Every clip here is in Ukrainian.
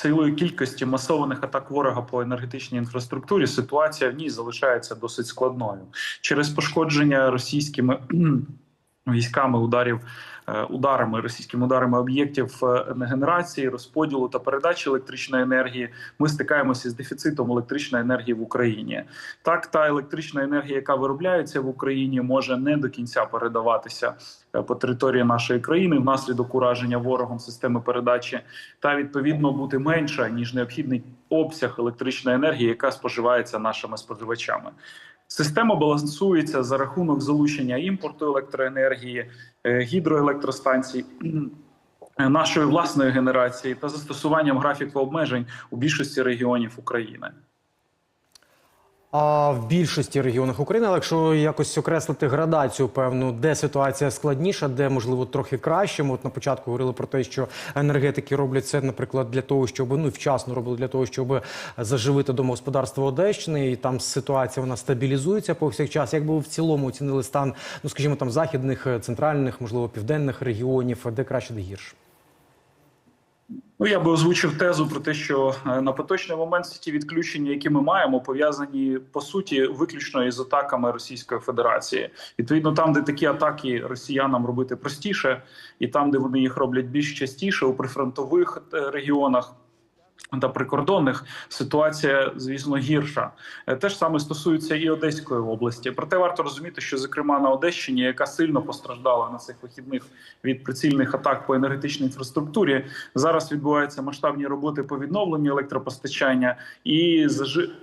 цілої кількості масованих атак ворога по енергетичній інфраструктурі ситуація в ній залишається досить складною. Через пошкодження російськими військами ударів е, ударами російськими ударами об'єктів е, генерації, розподілу та передачі електричної енергії. Ми стикаємося з дефіцитом електричної енергії в Україні. Так, та електрична енергія, яка виробляється в Україні, може не до кінця передаватися е, по території нашої країни внаслідок ураження ворогом системи передачі, та відповідно бути менша ніж необхідний обсяг електричної енергії, яка споживається нашими споживачами. Система балансується за рахунок залучення імпорту електроенергії, е, гідроелектростанцій. е, Нашої власної генерації та застосуванням графіку обмежень у більшості регіонів України. А в більшості регіонах України, але якщо якось окреслити градацію, певну, де ситуація складніша, де можливо трохи краще. Ми от на початку говорили про те, що енергетики роблять це, наприклад, для того, щоб ну вчасно робили для того, щоб заживити домогосподарство Одещини, і там ситуація вона стабілізується повсякчас. Як би ви в цілому оцінили стан, ну скажімо, там західних, центральних, можливо, південних регіонів, де краще, де гірше? Ну, я би озвучив тезу про те, що е, на поточний момент всі ті відключення, які ми маємо, пов'язані по суті виключно із атаками Російської Федерації. Відповідно, там, де такі атаки росіянам робити простіше, і там, де вони їх роблять більш частіше у прифронтових е, регіонах. Та прикордонних ситуація, звісно, гірша. Е, Те ж саме стосується і Одеської області. Проте варто розуміти, що зокрема на Одещині, яка сильно постраждала на цих вихідних від прицільних атак по енергетичній інфраструктурі, зараз відбуваються масштабні роботи по відновленню електропостачання, і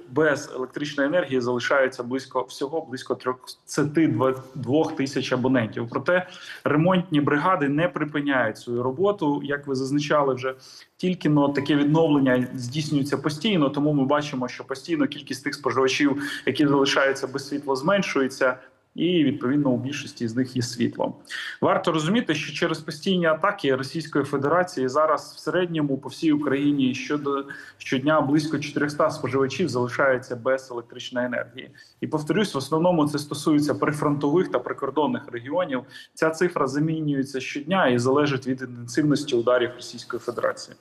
без електричної енергії залишається близько всього близько 32 тисяч абонентів. Проте ремонтні бригади не припиняють свою роботу, як ви зазначали вже тільки но таке відновлення здійснюється постійно. Тому ми бачимо, що постійно кількість тих споживачів, які залишаються без світла, зменшується. І відповідно у більшості з них є світло. Варто розуміти, що через постійні атаки Російської Федерації зараз в середньому по всій Україні щодо щодня близько 400 споживачів залишаються без електричної енергії. І повторюсь, в основному це стосується прифронтових та прикордонних регіонів. Ця цифра замінюється щодня і залежить від інтенсивності ударів Російської Федерації.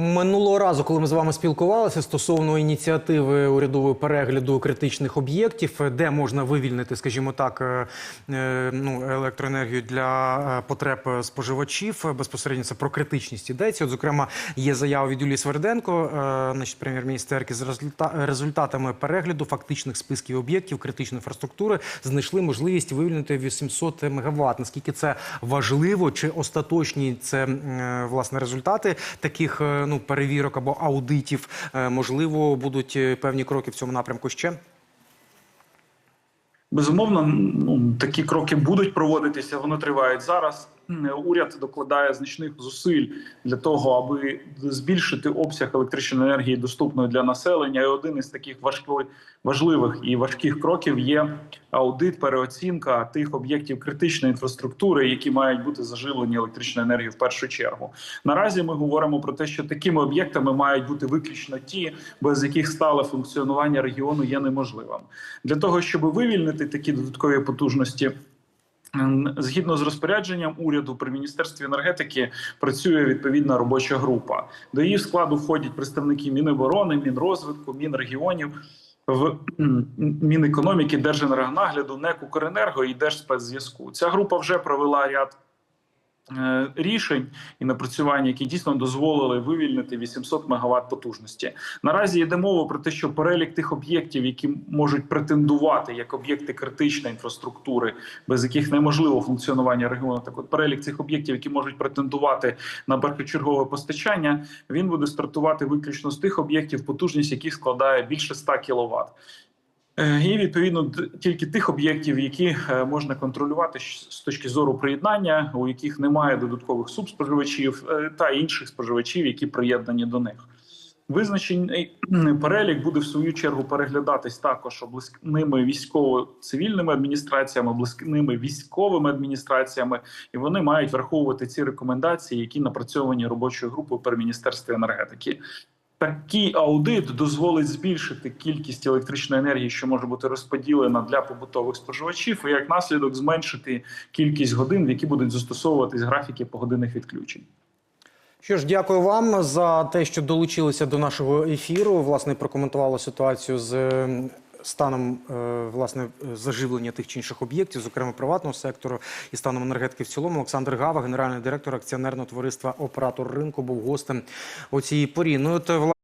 Минулого разу, коли ми з вами спілкувалися стосовно ініціативи урядового перегляду критичних об'єктів, де можна вивільнити, скажімо так, е, е, ну, електроенергію для е, потреб споживачів, безпосередньо це про критичність йдеться. От, зокрема, є заява від Юлії Сверденко, значить, прем'єр-міністерки, з результа- результатами перегляду фактичних списків об'єктів критичної інфраструктури знайшли можливість вивільнити 800 МВт. Наскільки це важливо, чи остаточні це власне результати таких ну перевірок або аудитів? Е, Можливо, будуть е, певні кроки в цьому напрямку ще? Безумовно, ну такі кроки будуть проводитися. Вони тривають зараз. Уряд докладає значних зусиль для того, аби збільшити обсяг електричної енергії доступної для населення. І один із таких важливих і важких кроків є аудит, переоцінка тих об'єктів критичної інфраструктури, які мають бути заживлені електричною енергією в першу чергу. Наразі ми говоримо про те, що такими об'єктами мають бути виключно ті, без яких стале функціонування регіону є неможливим. Для того щоб вивільнити такі додаткові потужності. Згідно з розпорядженням уряду при міністерстві енергетики працює відповідна робоча група. До її складу входять представники Міноборони, Мінрозвитку, Мінрегіонів, в Мінекономіки, Держенергонагляду, НЕК «Укренерго» і Держспецзв'язку. Ця група вже провела ряд рішень і напрацювання, які дійсно дозволили вивільнити 800 МВт потужності. Наразі йде мова про те, що перелік тих об'єктів, які можуть претендувати як об'єкти критичної інфраструктури, без яких неможливо функціонування регіону. Так от перелік цих об'єктів, які можуть претендувати на першочергове постачання, він буде стартувати виключно з тих об'єктів, потужність яких складає більше 100 кВт. Е, І відповідно тільки тих об'єктів, які е, можна контролювати з точки зору приєднання, у яких немає додаткових субспоживачів е, та інших споживачів, які приєднані до них. Визначений перелік буде в свою чергу переглядатись також обласними військово-цивільними адміністраціями, обласними військовими адміністраціями, і вони мають враховувати ці рекомендації, які напрацьовані робочою групою при міністерстві енергетики. Такий аудит дозволить збільшити кількість електричної енергії, що може бути розподілена для побутових споживачів, і як наслідок зменшити кількість годин, в які будуть застосовуватись графіки погодинних відключень. Що ж, дякую вам за те, що долучилися до нашого ефіру. Власне, прокоментували ситуацію з станом е, власне заживлення тих чи інших об'єктів, зокрема приватного сектору і станом енергетики в цілому. Олександр Гава, генеральний директор акціонерного товариства Оператор ринку, був гостем у цій порі. Ну, от,